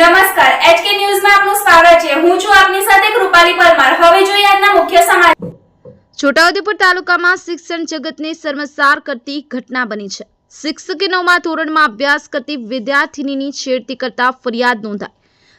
નમસ્કાર એચકે ન્યૂઝમાં આપનું સ્વાગત છે. હું છું આપની સાથે કૃપાલી પરમાર. હવે જોઈએ આજના મુખ્ય સમાચાર. છોટાઉદેપુર તાલુકામાં શિક્ષણ જગતને શર્મસાર કરતી ઘટના બની છે. શિક્ષકે નવમા ધોરણમાં અભ્યાસ કરતી વિદ્યાર્થિનીની છેડતી કરતા ફરિયાદ નોંધાઈ.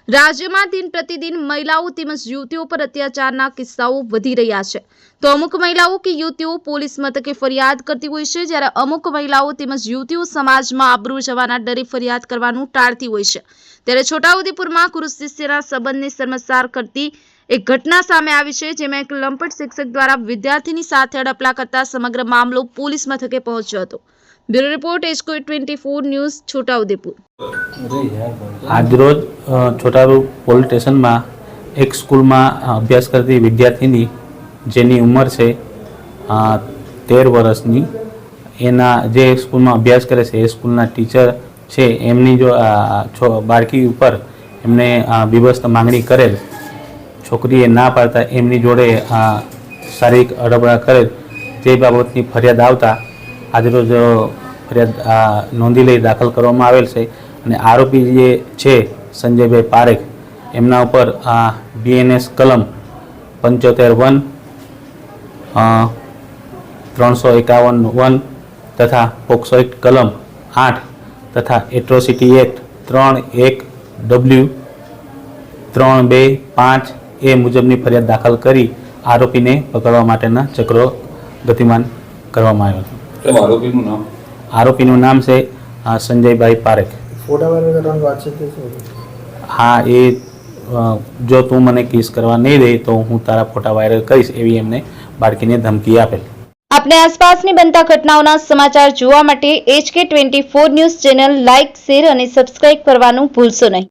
રાજ્યમાં દિન પ્રતિદિન મહિલાઓ તેમજ યુવતીઓ પર અત્યાચારના કિસ્સાઓ વધી રહ્યા છે. તો અમુક મહિલાઓ કે યુવતીઓ પોલીસ મથકે ફરિયાદ કરતી હોય છે, જ્યારે અમુક મહિલાઓ તેમજ યુવતીઓ સમાજમાં આબરૂ જવાના ડરે ફરિયાદ કરવાનું ટાળતી હોય છે. ત્યારે છોટાઉદેપુરમાં કુરુષ શિષ્યના સંબંધને શર્મસાર કરતી એક ઘટના સામે આવી છે, જેમાં એક લંપટ શિક્ષક દ્વારા વિદ્યાર્થીની સાથે અડપલા કરતા સમગ્ર મામલો પોલીસ મથકે પહોંચ્યો હતો. બ્યુરો રિપોર્ટ એસ્કો ટ્વેન્ટી ફોર ન્યૂઝ છોટાઉદેપુર આજરોજ છોટાઉદેપુર પોલીસ સ્ટેશનમાં એક સ્કૂલમાં અભ્યાસ કરતી વિદ્યાર્થીની, જેની ઉંમર છે તેર વર્ષની, એના જે સ્કૂલમાં અભ્યાસ કરે છે, એ સ્કૂલના ટીચર છે, એમની જો બાળકી ઉપર એમને બીભસ્ત માંગણી કરેલ, છોકરીએ ના પાડતા એમની જોડે શારીરિક અડબડા કરેલ તે બાબતની ફરિયાદ આવતા આજરોજ રોજ ફરિયાદ નોંધી લઈ દાખલ કરવામાં આવેલ છે અને આરોપી જે છે, સંજયભાઈ પારેખ, એમના ઉપર આ બીએનએસ કલમ પંચોતેર વન ત્રણસો એકાવન વન તથા પોક્સો એક્ટ કલમ આઠ તથા એટ્રોસિટી એક્ટ ત્રણ એક ડબલ્યુ ત્રણ બે પાંચ એ મુજબની ફરિયાદ દાખલ કરી આરોપીને પકડવા માટેના ચક્રો ગતિમાન કરવામાં આવ્યો છે કેમ આરોપીનું નામ? આરોપીનું નામ છે સંજયભાઈ પારેખ. ફોટા વાયરલ કરવાની વાત છે તે શું? હા એ જો તું મને કિસ કરવા નહીં દે તો હું તારા ફોટા વાયરલ કરીશ એવી એમને બાળકીને ધમકી આપેલ. આપને આસપાસની બનતા ઘટનાઓના સમાચાર જોવા માટે HK twenty four news channel like share અને સબસ્ક્રાઇબ કરવાનું ભૂલશો નહીં.